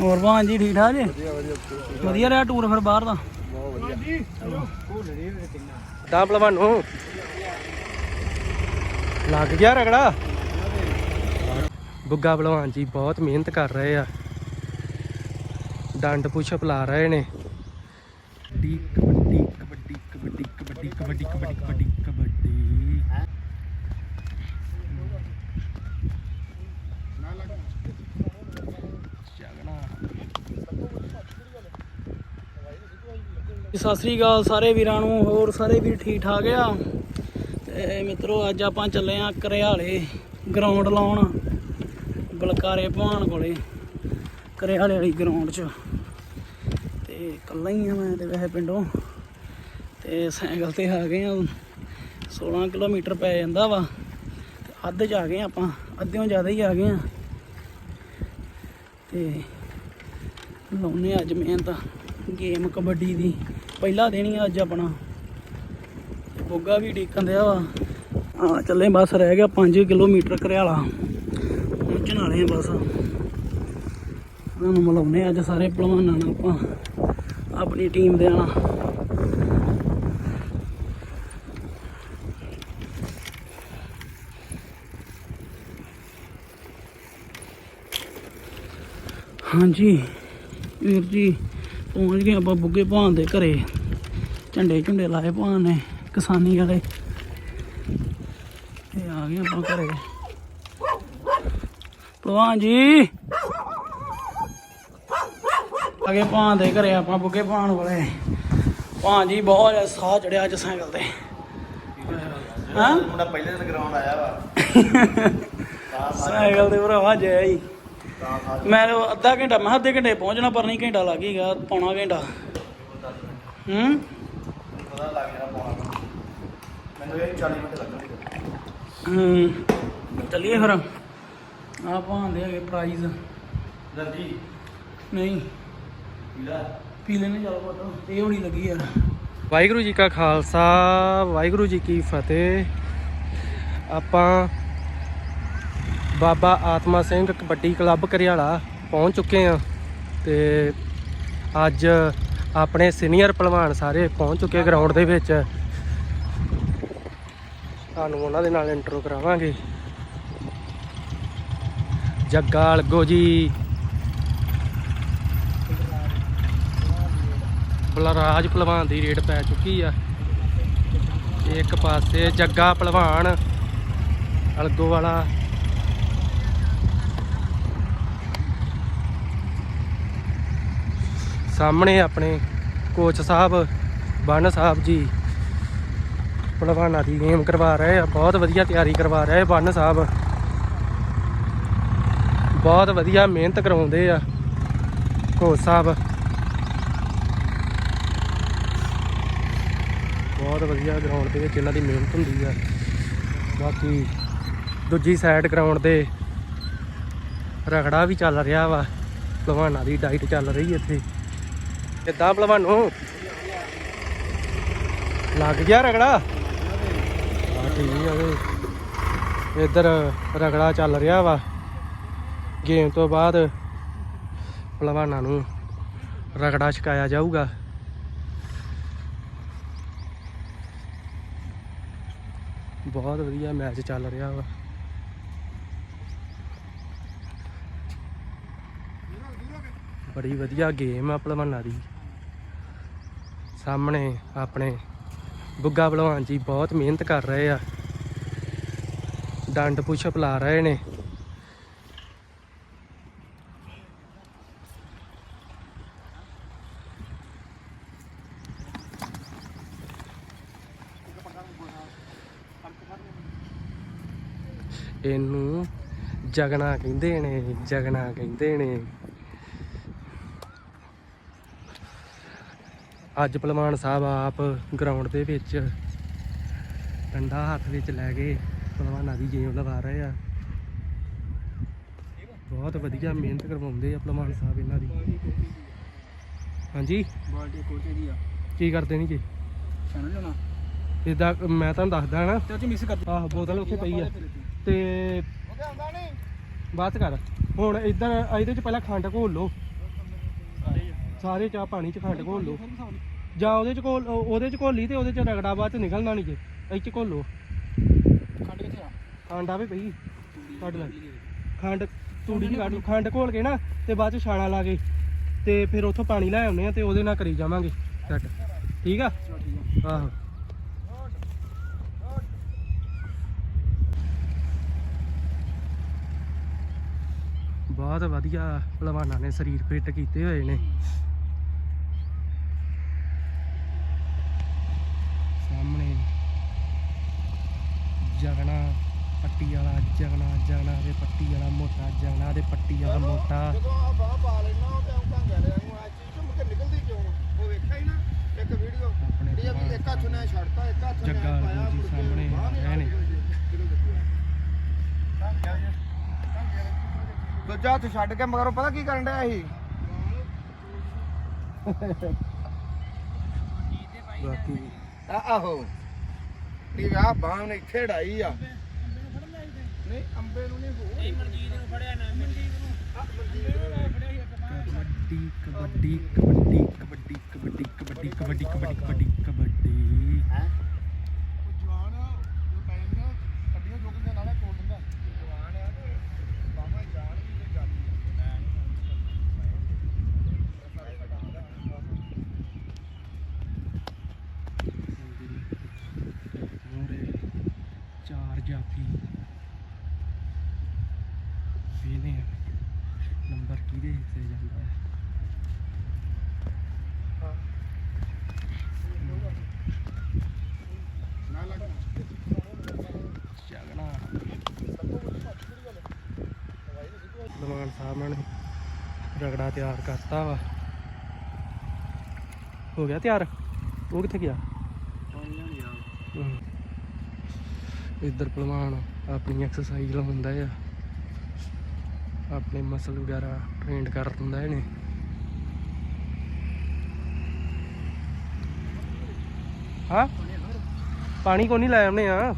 ਹੋਰ ਭਾਂ ਜੀ ਠੀਕ ਠਾਕ ਜੀ? ਵਧੀਆ ਰਿਹਾ ਟੂਰ ਫਿਰ ਬਾਹਰ ਦਾ? ਤਾਂ ਭਲਵਾਨ ਨੂੰ। ਲੱਗ ਗਿਆ ਰਗੜਾ। ਬੁੱਗਾ ਭਲਵਾਨ ਜੀ ਬਹੁਤ ਮਿਹਨਤ ਕਰ ਰਹੇ ਆ। ਡੰਡ ਪੁਸ਼ਅਪ ਲਾ ਰਹੇ ਨੇ। ਕਬੱਡੀ ਕਬੱਡੀ ਕਬੱਡੀ ਕਬੱਡੀ ਕਬੱਡੀ ਕਬੱਡੀ ਕਬੱਡੀ। ਸਤਿ ਸ੍ਰੀ ਅਕਾਲ ਸਾਰੇ ਵੀਰਾਂ ਨੂੰ, ਹੋਰ ਸਾਰੇ ਵੀਰ ਠੀਕ ਠਾਕ ਆ? ਤੇ ਮਿੱਤਰੋ, ਅੱਜ ਆਪਾਂ ਚੱਲੇ ਆ ਕਰਿਆਲੇ ਗਰਾਊਂਡ ਲਾਉਣ, ਬਲਕਾਰੇ ਭਵਾਨ ਕੋਲੇ, ਕਰਿਆਲੇ ਵਾਲੀ ਗਰਾਊਂਡ 'ਚ। ਤੇ ਇਕੱਲਾ ਹੀ ਆ ਮੈਂ ਤੇ ਵੈਸੇ ਪਿੰਡੋਂ। ਤੇ ਸਾਈਕਲ ਤੇ ਆ ਗਏ ਆ 16 ਕਿਲੋਮੀਟਰ ਪੈ ਜਾਂਦਾ ਵਾ। ਅੱਧ 'ਚ ਆ ਗਏ ਆਪਾਂ, ਅੱਧਿਓਂ ਜ਼ਿਆਦਾ ਹੀ ਆ ਗਏ ਆ। ਤੇ ਲਾਉਨੇ ਅੱਜ ਮੈਂ ਤਾਂ ਗੇਮ ਕਬੱਡੀ ਦੀ। ਪਹਿਲਾ ਦਿਨ ਹੀ ਆ ਅੱਜ ਆਪਣਾ। ਬੋਗਾ ਵੀ ਡੀਕਨ ਦਿਆ ਵਾ। ਆ ਚੱਲੇ ਬਸ, ਰਹਿ ਗਿਆ 5 ਕਿਲੋਮੀਟਰ ਘਰਿਆਲਾ ਪਹੁੰਚਣ ਵਾਲੇ ਆ ਬਸ। ਉਹਨਾਂ ਨੂੰ ਮਿਲਾਉਨੇ ਅੱਜ ਸਾਰੇ ਪਹਿਲਵਾਨਾਂ ਨਾਲ ਆਪਾਂ, ਆਪਣੀ ਟੀਮ ਦੇ ਨਾਲ। ਹਾਂਜੀ, ਵੀਰ ਜੀ। ਪਹੁੰਚ ਗਏ ਆਪਾਂ ਬੁੱਗੇ ਭਾਨ ਦੇ ਘਰੇ ਝੰਡੇ ਝੁੰਡੇ ਲਾਏ ਭਾਨ ਨੇ ਕਿਸਾਨੀ ਵਾਲੇ। ਤੇ ਆ ਗਏ ਆਪਾਂ ਘਰੇ। ਭਲਵਾਨ ਜੀ। ਗਏ ਭਾਨ ਦੇ ਘਰੇ ਆਪਾਂ ਬੁੱਗੇ ਭਾਨ ਵਾਲੇ। ਭਾਨ ਜੀ ਬਹੁਤ ਸਾਹ ਚੜਿਆ ਅੱਜ ਸਾਈਕਲ ਤੇ। ਹਾਂ? ਮੁੰਡਾ ਪਹਿਲੇ ਦਿਨ ਗਰਾਊਂਡ ਆਇਆ ਵਾ। ਸਾਈਕਲ ਤੇ ਭਰਾਵਾ ਜੈ ਹੀ ਮੈਂ ਤਾਂ ਅੱਧਾ ਘੰਟਾ ਮੈਂ ਕਿਹਾ ਅੱਧੇ ਘੰਟੇ ਪਹੁੰਚਣਾ ਪਰ ਨਹੀਂ ਘੰਟਾ ਲੱਗ ਹੀ ਗਿਆ ਪੌਣਾ ਘੰਟਾ। ਹੂੰ? ਪਤਾ ਲੱਗ ਜਾਣਾ ਪੌਣਾ ਮੈਨੂੰ ਇਹ 40 ਮਿੰਟ ਲੱਗਣਗੇ ਹੂੰ। ਚੱਲੀਏ ਫਿਰ। ਆ ਭਾਂਦੇ ਹੈਗੇ ਪ੍ਰਾਈਜ਼ ਜਲਦੀ ਨਹੀਂ। ਪੀਲਾ। ਪੀ ਲੈਣੇ ਚੱਲ ਪੁੱਤ ਇਹ ਹੋਣੀ ਲੱਗੀ ਯਾਰ। ਵਾਹਿਗੁਰੂ ਜੀ ਕਾ ਖਾਲਸਾ ਵਾਹਿਗੁਰੂ ਜੀ ਕੀ ਫਤਿਹ। ਆਪਾਂ ਬਾਬਾ ਆਤਮਾ ਸਿੰਘ ਕਬੱਡੀ ਕਲੱਬ ਕਰਿਆਲਾ ਪਹੁੰਚ ਚੁੱਕੇ ਆ ਤੇ ਅੱਜ ਆਪਣੇ ਸੀਨੀਅਰ ਪਹਿਲਵਾਨ ਸਾਰੇ ਪਹੁੰਚ ਚੁੱਕੇ ਗਰਾਊਂਡ ਦੇ ਵਿੱਚ। ਤੁਹਾਨੂੰ ਉਹਨਾਂ ਦੇ ਨਾਲ ਇੰਟਰੋ ਕਰਾਵਾਂਗੇ। ਜੱਗਾ ਅਲਗੋ ਜੀ ਬਲਰਾਜ ਪਹਿਲਵਾਨ ਦੀ ਰੇਡ ਪੈ ਚੁੱਕੀ ਆ। ਇੱਕ ਪਾਸੇ ਜੱਗਾ ਪਹਿਲਵਾਨ, ਅਲਗੋ ਵਾਲਾ ਸਾਹਮਣੇ ਆਪਣੇ ਕੋਚ ਸਾਹਿਬ ਬਣ ਸਾਹਿਬ ਜੀ, ਪਹਿਲਵਾਨਾਂ ਦੀ ਗੇਮ ਕਰਵਾ ਰਹੇ ਆ, ਬਹੁਤ ਵਧੀਆ ਤਿਆਰੀ ਕਰਵਾ ਰਹੇ ਬੰਨ ਸਾਹਿਬ। ਬਹੁਤ ਵਧੀਆ ਮਿਹਨਤ ਕਰਾਉਂਦੇ ਆ ਕੋਚ ਸਾਹਿਬ। ਬਹੁਤ ਵਧੀਆ ਗਰਾਊਂਡ ਦੇ ਵਿੱਚ ਇਹਨਾਂ ਦੀ ਮਿਹਨਤ ਹੁੰਦੀ ਆ। ਬਾਕੀ ਦੂਜੀ ਸਾਈਡ ਗਰਾਊਂਡ ਦੇ ਰਗੜਾ ਵੀ ਚੱਲ ਰਿਹਾ ਵਾ ਭਲਵਾਨਾਂ ਦੀ ਡਾਈਟ ਚੱਲ ਰਹੀ ਇੱਥੇ। ਕਿੱਦਾਂ ਭਲਵਾਨੋ ਲੱਗ ਗਿਆ ਰਗੜਾ? ਹਾਂ, ਠੀਕ ਆ ਵੇ ਇੱਧਰ ਰਗੜਾ ਚੱਲ ਰਿਹਾ ਵਾ। ਗੇਮ ਤੋਂ ਬਾਅਦ ਭਲਵਾਨਾਂ ਨੂੰ ਰਗੜਾ ਛਕਾਇਆ ਜਾਊਗਾ। ਬਹੁਤ ਵਧੀਆ ਮੈਚ ਚੱਲ ਰਿਹਾ ਵਾ। ਬੜੀ ਵਧੀਆ ਗੇਮ ਆ ਭਲਵਾਨਾਂ ਦੀ। ਸਾਹਮਣੇ ਆਪਣੇ ਬੁੱਗਾ ਭਲਵਾਨ ਜੀ ਬਹੁਤ ਮਿਹਨਤ ਕਰ ਰਹੇ ਆ। ਡੰਡ ਪੁਸ਼ਪ ਲਾ ਰਹੇ ਨੇ। ਇਹਨੂੰ ਜਗਣਾ ਕਹਿੰਦੇ ਨੇ ਜਗਣਾ ਕਹਿੰਦੇ ਨੇ। ਅੱਜ ਪਹਿਲਵਾਨ ਸਾਹਿਬ ਆਪ ਗਰਾਊਂਡ ਦੇ ਵਿੱਚ ਡੰਡਾ ਹੱਥ ਵਿੱਚ ਲੈ ਕੇ ਪਹਿਲਵਾਨਾਂ ਦੀ ਗੇਮ ਲਵਾ ਰਹੇ ਆ। ਬਹੁਤ ਵਧੀਆ ਮਿਹਨਤ ਕਰਵਾਉਂਦੇ ਆ ਪਹਿਲਵਾਨ ਸਾਹਿਬ ਇਹਨਾਂ ਦੀ। ਹਾਂਜੀ? ਬਾਲਟੀ ਕੋਚੇ ਦੀ ਆ। ਕੀ ਕਰਦੇ ਨਹੀਂ ਜੀ? ਚੈਨਲ ਲੈਣਾ ਇਦਾਂ ਮੈਂ ਤੁਹਾਨੂੰ ਦੱਸਦਾ ਨਾ। ਤੇ ਮਿਸ ਕਰ ਆਹ ਬੋਤਲ ਉੱਥੇ ਪਈ ਆ। ਤੇ ਬਾਤ ਕਰ। ਹੁਣ ਇਧਰ ਇਹਦੇ ਚ ਪਹਿਲਾਂ ਖੰਡ ਘੋਲ ਲਓ। ਸਾਰੇ ਚਾਹ ਪਾਣੀ ਚ ਖੰਡ ਘੋਲ ਲਓ। ਜਾਂ ਉਹਦੇ ਚ ਘੋਲ ਉਹ- ਉਹਦੇ ਚ ਘੋਲੀ ਤੇ ਉਹਦੇ ਚ ਰਗੜਾ ਬਾਅਦ ਚ ਨਿਕਲਣਾ ਨਹੀਂ ਜੇ ਇਹ ਚ ਘੋਲੋ। ਖੰਡ ਕਿੱਥੇ ਆ? ਖੰਡ ਆਵੇ ਪਈ। ਕੱਢ ਲੈ। ਖੰਡ ਤੂੜੀ ਦੀ ਕੱਢ ਲਓ। ਖੰਡ ਘੋਲ ਕੇ ਨਾ ਤੇ ਬਾਅਦ ਚ ਛਾਣਾ ਲਾ ਕੇ ਤੇ ਫਿਰ ਉੱਥੋਂ ਪਾਣੀ ਲੈ ਆਉਨੇ ਆ ਤੇ ਉਹਦੇ ਨਾਲ ਕਰੀ ਜਾਵਾਂਗੇ। ਸੈੱਟ। ਠੀਕ ਆ। ਆਹੋ। ਬਹੁਤ ਵਧੀਆ ਭਲਵਾਨਾਂ ਨੇ ਸਰੀਰ ਫਿੱਟ ਕੀਤੇ ਹੋਏ ਨੇ ਸਾਹਮਣੇ ਜਗਣਾ ਪੱਟੀ ਵਾਲਾ ਜਗਣਾ ਜਗਣਾ ਦੇ ਪੱਟੀ ਵਾਲਾ ਮੋਟਾ ਜਗਣਾ ਦੇ ਪੱਟੀ ਵਾਲਾ ਮੋਟਾ। ਜਦੋਂ ਆ ਬਾਹ ਪਾ ਲੈਣਾ ਉਹ ਤੇ ਆਉਂ ਢੰਗ ਲਿਆ ਨੂੰ ਆ ਚੀਜ਼ ਤੋਂ ਮੁੜ ਕੇ ਨਿਕਲਦੀ ਕਿਉਂ? ਆ? ਉਹ ਵੇਖਿਆ ਹੀ ਨਾ ਇੱਕ ਵੀਡੀਓ ਆਪਣੇ ਜਿਹੜੀ ਆ ਵੀ ਇੱਕ ਹੱਥ ਨੇ ਛੱਡਤਾ ਇੱਕ ਹੱਥ ਨੇ ਜੱਗਾ ਪਾਇਆ ਜੀ ਮੁੜ ਕੇ ਸਾਹਮਣੇ ਬਾਂਹ ਨੀ ਹੈ ਨੇ। ਦੂਜਾ ਹੱਥ ਛੱਡ ਕੇ ਮਗਰੋਂ ਪਤਾ ਕੀ ਕਰਨ ਡਿਆ ਸੀ? ਬਾਕੀ ਆ ਆਹੋ ਇਹ ਆ ਬਾਹ ਨੇ ਇੱਥੇ ਢਾਈ ਆ। ਨਹੀਂ ਅੰਬੇ ਨੂੰ ਨਹੀਂ ਹੋ ਇਹ ਮਨਜੀਤ ਨੂੰ ਫੜਿਆ ਨਾ ਮਨਜੀਤ ਨੂੰ ਕਬੱਡੀ ਕਬੱਡੀ ਕਬੱਡੀ ਕਬੱਡੀ ਕਬੱਡੀ ਕਬੱਡੀ ਕਬੱਡੀ ਕਬੱਡੀ ਕਬੱਡੀ ਕਬੱਡੀ ਜਵਾਨ ਆ ਜੋ ਪੈ ਜਾਂਦਾ ਕੱਡੀਆਂ ਜੋਗਨ ਦੇ ਨਾਲੇ ਤੋੜ ਦਿੰਦਾ ਜਵਾਨ ਆ ਤੇ ਬਾਹਾਂ ਜਾਣ ਵੀ ਤੇ ਜਾਂਦੀ ਮੂਰੇ ਚਾਰ ਜਾਫੀ ਵੇਨੇ ਨੰਬਰ ਕਿਹਦੇ ਹਿੱਸੇ ਜਾਂਦਾ ਹੈ ਨਾ ਲੱਗ ਜਗਣਾ ਲਮਾਨ ਸਾਹਿਬ ਨੇ ਰਗੜਾ ਤਿਆਰ ਕਰਤਾ ਵਾ। ਹੋ ਗਿਆ ਤਿਆਰ? ਉਹ ਕਿੱਥੇ ਗਿਆ? ਇੱਧਰ ਪਹਿਲਵਾਨ ਆਪਣੀ ਐਕਸਰਸਾਈਜ਼ ਲਾਉਂਦਾ ਆ। ਆਪਣੇ ਮਸਲ ਵਗੈਰਾ ਟ੍ਰੇਨਡ ਕਰ ਦਿੰਦਾ ਇਹਨੇ। ਹਾਂ? ਪਾਣੀ ਕੋ ਨਹੀਂ ਲਾਇਆ ਉਹਨੇ ਆ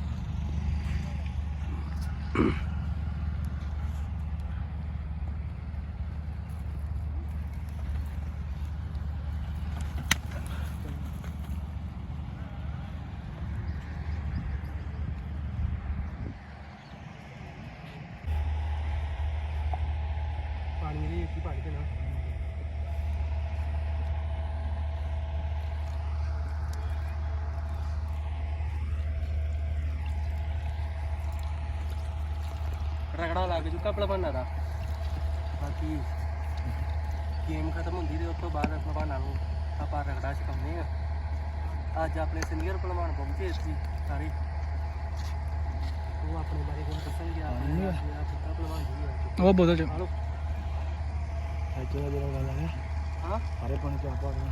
ਪਾਣੀ ਦੀ ਇੱਕ ਹੀ ਪਾਣੀ ਦੇਣਾ ਰਗੜਾ ਲੱਗ ਚੁੱਕਾ ਭਲਵਾਨਾਂ ਦਾ। ਬਾਕੀ ਗੇਮ ਖਤਮ ਹੁੰਦੀ ਤੇ ਉਸ ਤੋਂ ਬਾਅਦ ਭਲਵਾਨਾਂ ਨੂੰ ਆਪਾਂ ਰਗੜਾ ਸਿਖਾਉਂਦੇ ਆ ਅੱਜ ਆਪਣੇ ਸੀਨੀਅਰ ਭਲਵਾਨ ਪਹੁੰਚੇ ਇੱਥੇ ਸਾਰੇ। ਉਹ ਆਪਣੇ ਬਾਰੇ ਕੁਝ ਦੱਸਣਗੇ ਆਪਣੇ ਮੇਰਾ ਛੋਟਾ ਭਲਵਾਨ ਜੀ ਉਹ ਬੋਤਲ ਚ। ਹਲੋ। ਦਾ ਜਿਹੜਾ ਗੱਲ ਹੈ। ਹਾਂ? ਸਾਰੇ ਪਾਣੀ ਚ ਆਪਾਂ ਨੂੰ।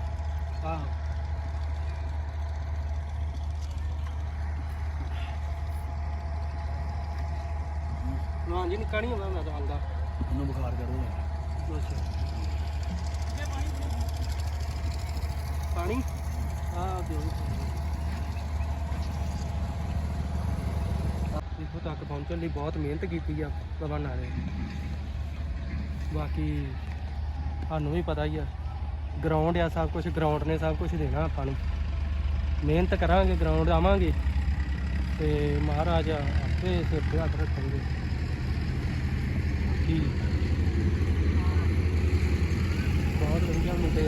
ਨਾ ਜੀ ਨਿੱਕਾ ਨਹੀਂ ਹੁੰਦਾ ਮੈਂ ਤਾਂ ਹਾਲਦਾ ਉਹਨੂੰ ਬੁਖਾਰ ਕਰੂਗਾ ਅੱਛਾ। ਪਾਣੀ? ਆ ਦਿਓ ਇੱਥੋਂ ਤੱਕ ਪਹੁੰਚਣ ਲਈ ਬਹੁਤ ਮਿਹਨਤ ਕੀਤੀ ਆ ਲਵਾਨਾ ਨੇ। ਬਾਕੀ ਸਾਨੂੰ ਵੀ ਪਤਾ ਹੀ ਆ। ਗਰਾਊਂਡ ਆ ਸਭ ਕੁਝ ਗਰਾਊਂਡ ਨੇ ਸਭ ਕੁਝ ਦੇਣਾ ਆਪਾਂ ਨੂੰ। ਮਿਹਨਤ ਕਰਾਂਗੇ ਗਰਾਊਂਡ ਆਵਾਂਗੇ। ਤੇ ਮਹਾਰਾਜ ਆਪੇ ਸਿਰ ਤੇ ਹੱਥ ਰੱਖਣਗੇ। ਕੀ ਬਹੁਤ ਵਧੀਆ ਮੁੰਡੇ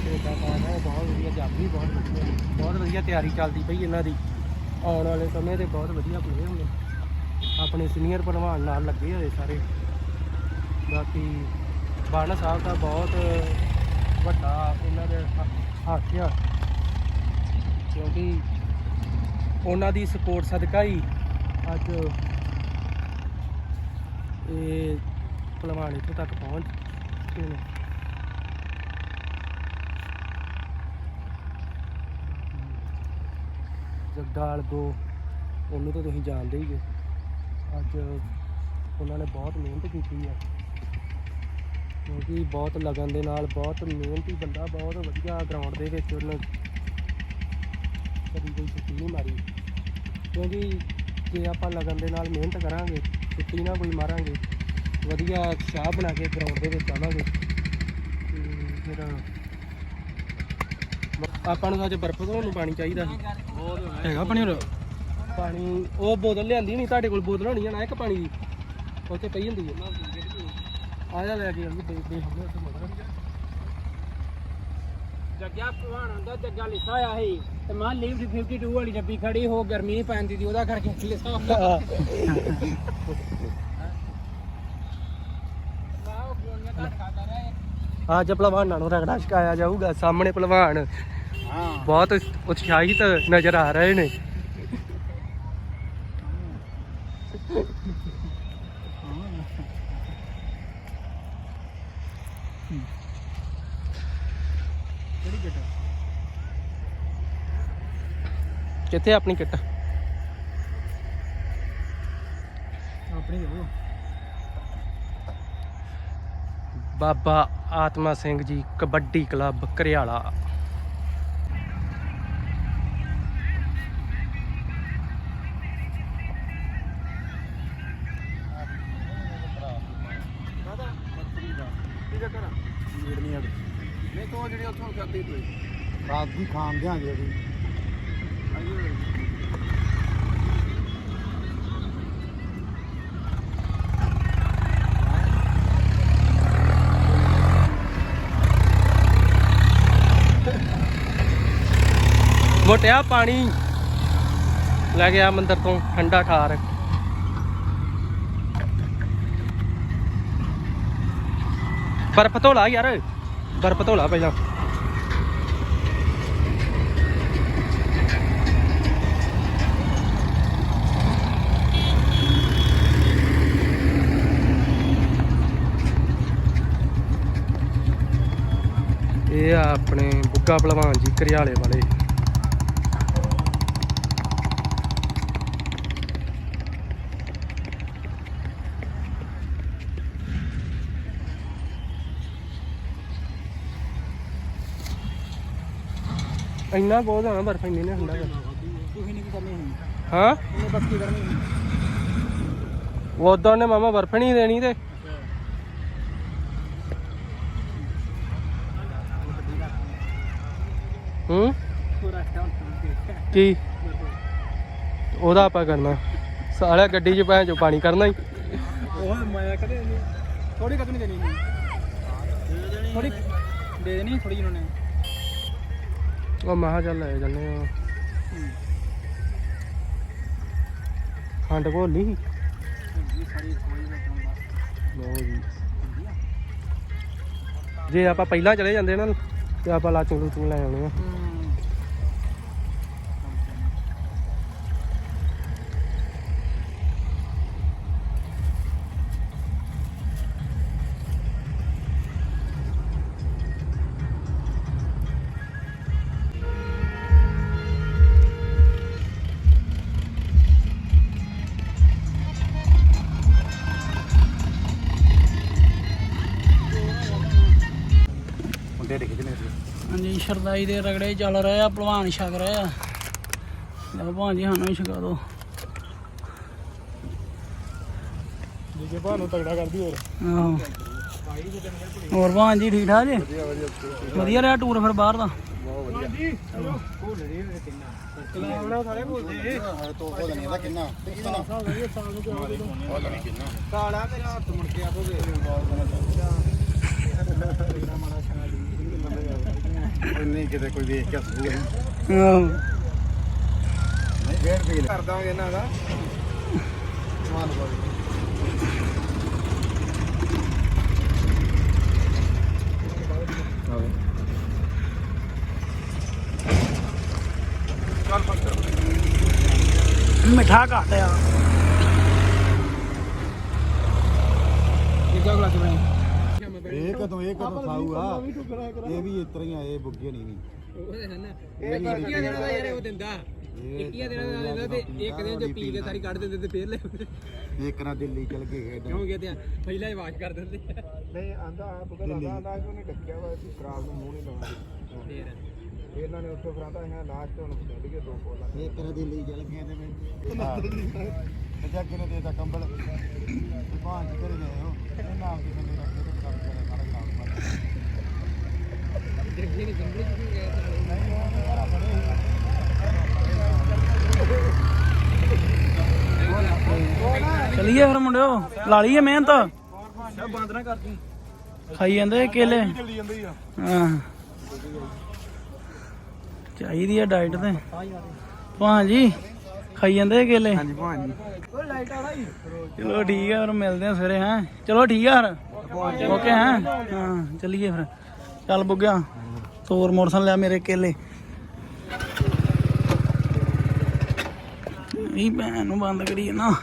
ਛੋਟਾ ਕੰਮ ਹੈ, ਬਹੁਤ ਵਧੀਆ ਜਾਬੀ ਬਹੁਤ ਵਧੀਆ ਬਹੁਤ ਵਧੀਆ ਤਿਆਰੀ ਚੱਲਦੀ ਪਈ ਇਹਨਾਂ ਦੀ। ਆਉਣ ਵਾਲੇ ਸਮੇਂ ਤੇ ਬਹੁਤ ਵਧੀਆ ਪਲੇਅਰ ਹੋਣੇ ਆਪਣੇ ਸੀਨੀਅਰ ਪਹਿਲਵਾਨ ਨਾਲ ਲੱਗੇ ਹੋਏ ਸਾਰੇ। ਬਾਕੀ ਬਾਣਾ ਸਾਹਿਬ ਦਾ ਬਹੁਤ ਵੱਡਾ ਇਹਨਾਂ ਦੇ ਹ- ਹੱਥ ਆ। ਕਿਉਂਕਿ ਉਹਨਾਂ ਦੀ ਸਪੋਰਟ ਸਦਕਾ ਹੀ ਅੱਜ ਇਹ ਪਹਿਲਵਾਨ ਇੱਥੋਂ ਤੱਕ ਪਹੁੰਚ ਚੁੱਕੇ ਨੇ। ਜਗਦਾਲ ਦੋ, ਉਹਨੂੰ ਤਾਂ ਤੁਸੀਂ ਜਾਣਦੇ ਹੀ ਹੋ ਅੱਜ ਉਹਨਾਂ ਨੇ ਬਹੁਤ ਮਿਹਨਤ ਕੀਤੀ ਆ। ਕਿਉਂਕਿ ਬਹੁਤ ਲਗਨ ਦੇ ਨਾਲ ਬਹੁਤ ਮਿਹਨਤੀ ਬੰਦਾ, ਬਹੁਤ ਵਧੀਆ ਗਰਾਊਂਡ ਦੇ ਵਿੱਚ ਉਹਨੇ ਕਦੀ ਕੋਈ ਛੁੱਟੀ ਨਹੀਂ ਮਾਰੀ। ਕਿਉਂਕਿ ਜੇ ਆਪਾਂ ਲਗਨ ਦੇ ਨਾਲ ਮਿਹਨਤ ਕਰਾਂਗੇ ਛੁੱਟੀ ਨਾ ਕੋਈ ਮਾਰਾਂਗੇ। ਵਧੀਆ ਚਾਹ ਬਣਾ ਕੇ ਗਰਾਊਂਡ ਦੇ ਵਿੱਚ ਆਵਾਂਗੇ। ਤੇ ਫਿਰ ਆਪਾਂ ਨੂੰ ਅੱਜ ਬਰਫ਼ ਤੋਂ ਨੂੰ ਪਾਣੀ ਚਾਹੀਦਾ ਸੀ। ਹੈਗਾ ਪਾਣੀ ਹੋਰ? ਪਾਣੀ ਉਹ ਬੋਤਲ ਲਿਆਂਦੀ ਨਹੀਂ ਤੁਹਾਡੇ ਕੋਲ ਬੋਤਲ ਹੋਣੀ ਆ ਨਾ ਇੱਕ ਪਾਣੀ ਦੀ। ਉੱਥੇ ਪਈ ਹੁੰਦੀ ਹੈ ਆ ਜਾ ਲੈ ਕੇ ਆਉਂਦੀ ਦੇ ਦੇ ਹਮਲੇ ਉੱਥੇ ਮਗਰ ਜੱਗਾ ਭਵਾਨ ਦਾ ਜੱਗਾ ਲਿਖਾ ਆ ਸੀ। ਤੇ ਮਾਂ ਲੀਵ 52 ਵਾਲੀ ਡੱਬੀ ਖੜੀ ਹੋ ਗਰਮੀ ਨਹੀਂ ਪੈਂਦੀ ਦੀ ਉਹਦਾ ਕਰਕੇ ਲਿਖਾ ਹੋਇਆ ਵਾਹ ਗੋਲੀਆਂ ਘੱਟ ਖਾਦਾ ਰਿਹਾ ਅੱਜ ਪਹਿਲਵਾਨਾਂ ਨੂੰ ਰਗੜਾ ਛਕਾਇਆ ਜਾਊਗਾ ਸਾਹਮਣੇ ਪਹਿਲਵਾਨ ਹਾਂ। ਬਹੁਤ ਉਤਸ਼ਾਹਿਤ ਨਜ਼ਰ ਆ ਰਹੇ ਨੇ। ਕਿੱਥੇ ਆਪਣੀ ਕਿੱਟ ਆਪਣੀ ਦੇਖੋ ਬਾਬਾ ਆਤਮਾ ਸਿੰਘ ਜੀ ਕਬੱਡੀ ਕਲੱਬ ਘਰਿਆਲਾ ਨਹੀਂ ਤੋ ਜਿਹੜੀ ਉੱਥੋਂ ਕਰਦੀ ਤੂੰ ਰਾਤ ਦੀ ਖਾਣ ਦਿਆਂਗੇ ਅਸੀਂ। ਮੋਟਿਆ ਪਾਣੀ ਲੈ ਗਿਆ ਮੰਦਰ ਤੋਂ ਠੰਡਾ ਠਾਰ। ਬਰਫ਼ ਧੋਲਾ ਯਾਰ ਬਰਫ਼ ਧੋਲਾ ਪਹਿਲਾਂ ਇਹ ਆ ਆਪਣੇ ਬੁੱਗਾ ਭਲਵਾਨ ਜੀ ਘਰਿਆਲੇ ਵਾਲੇ। ਇੰਨਾ ਬਹੁਤ ਆਣਾ ਬਰਫ ਇੰਨੀ ਨਹੀਂ ਹੁੰਦਾ। ਤੁਸੀਂ ਨਹੀਂ ਕੀ ਕਰਨੀ ਹਾਂ? ਉਹਨੇ ਬਸ ਕੀ ਕਰਨੀ ਹੁਣ ਉਦੋਂ ਨੇ ਮਾਮਾ ਬਰਫ ਨਹੀਂ ਦੇਣੀ ਤੇ ਹੂੰ ਪੂਰਾ ਕੰਮ ਕੀ? ਉਹਦਾ ਆਪਾਂ ਕਰਨਾ। ਸਾਲਿਆ ਗੱਡੀ 'ਚ ਭੈਣ ਚੋ ਪਾਣੀ ਕਰਨਾ ਹੀ। ਉਹ ਮੈਂ ਕਦੇ ਥੋੜੀ ਨਹੀਂ ਦੇਣੀ ਥੋੜੀ ਦੇ ਦੇਣੀ ਥੋੜੀ ਜਿਹੀ ਉਹਨਾਂ। ਨੇ ਉਹ ਮੈਂ ਕਿਹਾ ਚੱਲ ਲੈ ਜਾਂਦੇ ਆ ਖੰਡ ਘੋਲੀ ਲਓ ਜੀ। ਜੇ ਆਪਾਂ ਪਹਿਲਾਂ ਚਲੇ ਜਾਂਦੇ ਨਾ ਤੇ ਆਪਾਂ ਲਾਚੂ ਲੂਚੂ ਲੈ ਆਉਣੇ ਆ। ਸ਼ਰਦਾਈ ਦੇ ਰਗੜੇ ਚੱਲ ਰਹੇ ਆ ਭਲਵਾਨ ਛਕ ਰਹੇ ਆ। ਲਓ ਜੀ ਸਾਨੂੰ ਵੀ ਛਕਾ ਦਿਓ। ਜੇ ਬਾਨੂੰ ਤਗੜਾ ਕਰਦੀ ਹੋਰ। ਆਹੋ। ਹੋਰ ਭਾਂ ਜੀ ਠੀਕ ਠਾਕ ਜੀ? ਵਧੀਆ ਰਿਹਾ ਟੂਰ ਫਿਰ ਬਾਹਰ ਦਾ? ਬਹੁਤ ਵਧੀਆ। ਸਾਰੇ ਬੋਲਦੇ ਤੋ ਹੋ ਕਿੰਨਾ? ਤੇ ਕਿਹਦਾ ਨਾ ਹੋ ਜਾਣੀ ਕਿੰਨਾ? ਕਾਲਾ ਤੇਰਾ ਹੱਥ ਮੁੜ ਕੇ ਆਪੋ ਨਹੀਂ ਕਿਤੇ ਕੋਈ ਵੇਖ ਕੇ ਹੱਸੂਗਾ ਆਹੋ ਨਹੀਂ ਵੇਟ ਪੀ ਕਰ ਦਾਂਗੇ ਇਹਨਾਂ ਦਾ ਸਮਾਨ ਪਾਓ ਮਿੱਠਾ ਘੱਟ ਆ ਕਿਹਦਾ ਗਲਾਸ ਬਣੇ ਇਹ ਕਦੋਂ ਇਹ ਕਦੋਂ ਖਾਊਗਾ? ਇਹ ਵੀ ਇਸ ਤਰ੍ਹਾਂ ਹੀ ਆ ਇਹ ਬੁੱਗੇ ਨਹੀਂ ਵੀ। ਇਹ ਇੱਕੀਆਂ ਦਿਨਾਂ ਦਾ ਯਾਰ ਉਹ ਦਿੰਦਾ। ਇੱਕੀਆਂ ਦਿਨਾਂ ਦਾ ਦਿੰਦਾ ਤੇ ਇੱਕ ਦਿਨ ਚ ਪੀ ਕੇ ਸਾਰੀ ਕੱਢ ਦਿੰਦੇ ਤੇ ਫੇਰ ਲੈ। ਇੱਕ ਨਾ ਦਿੱਲੀ ਚਲ ਕੇ ਖੇਡਣ। ਕਿਉਂ ਕਹਿੰਦੇ ਆ? ਪਹਿਲਾਂ ਹੀ ਵਾਸ਼ ਕਰ ਦਿੰਦੇ ਆ। ਨਹੀਂ ਆਂਦਾ ਆ ਬੁੱਗਾ ਦਾ ਆਂਦਾ ਕਿ ਉਹਨੇ ਡੱਕਿਆ ਵਾ ਕਿ ਖਰਾਬ ਨੂੰ ਮੂੰਹ ਨਹੀਂ ਲਾਉਂਦੇ ਫੇਰ। ਇਹਨਾਂ ਨੇ ਉੱਥੋਂ ਫਰਾਂਦਾ ਹੈ ਲਾਸਟ ਹੁਣ ਛੱਡ ਕੇ ਦੋ ਬੋਲਾਂ ਇੱਕ ਨਾ ਦਿੱਲੀ ਚਲ ਗਏ ਤੇ ਮੈਂ ਤੇ ਜੱਗ ਨੇ ਦੇਤਾ ਕੰਬਲ। ਤੇ ਭਾਂ ਜੀ ਘਰੇ ਗਏ ਹੋ। ਇਹ ਨਾਮ ਦੇ ਬੰਦੇ ਰੱਖੇ ਤੇ ਕੰਮ ਕਰਿਆ ਸਾਰਾ ਗਰਾਊਂਡ ਜੱਗੀ ਨੇ ਜੰਗਲ ਚ ਵੀ ਗਏ ਤੇ ਨਹੀਂ ਉਹ ਤੇ ਘਰਾਂ ਬੜੇ ਚਲੀਏ ਫਿਰ ਮੁੰਡਿਓ ਲਾ ਲਈਏ ਮਿਹਨਤ ਬੰਦ ਨਾ ਕਰਦੀ ਖਾਈ ਜਾਂਦੇ ਕੇਲੇ ਚੱਲੀ ਜਾਂਦੀ ਆ ਹਾਂ ਚਾਹੀਦੀ ਆ ਡਾਈਟ ਤੇ ਭਾਂ ਜੀ ਖਾਈ ਜਾਂਦੇ ਕੇਲੇ ਹਾਂਜੀ ਭਾਂ ਜੀ ਚਲੋ ਠੀਕ ਆ ਫਿਰ ਮਿਲਦੇ ਆ ਸਵੇਰੇ ਹੈਂ ਚਲੋ ਠੀਕ ਆ ਫਿਰ ਓਕੇ ਹੈਂ ਹਾਂ ਚੱਲੀਏ ਫਿਰ ਚੱਲ ਬੁੱਗਿਆ। ਤੋਰ ਮੋਟਰਸਾਈਕਲ ਲਿਆ ਮੇਰੇ ਕੇਲੇ। ਇਹ ਭੈਣ ਨੂੰ ਬੰਦ ਕਰੀਏ ਨਾ।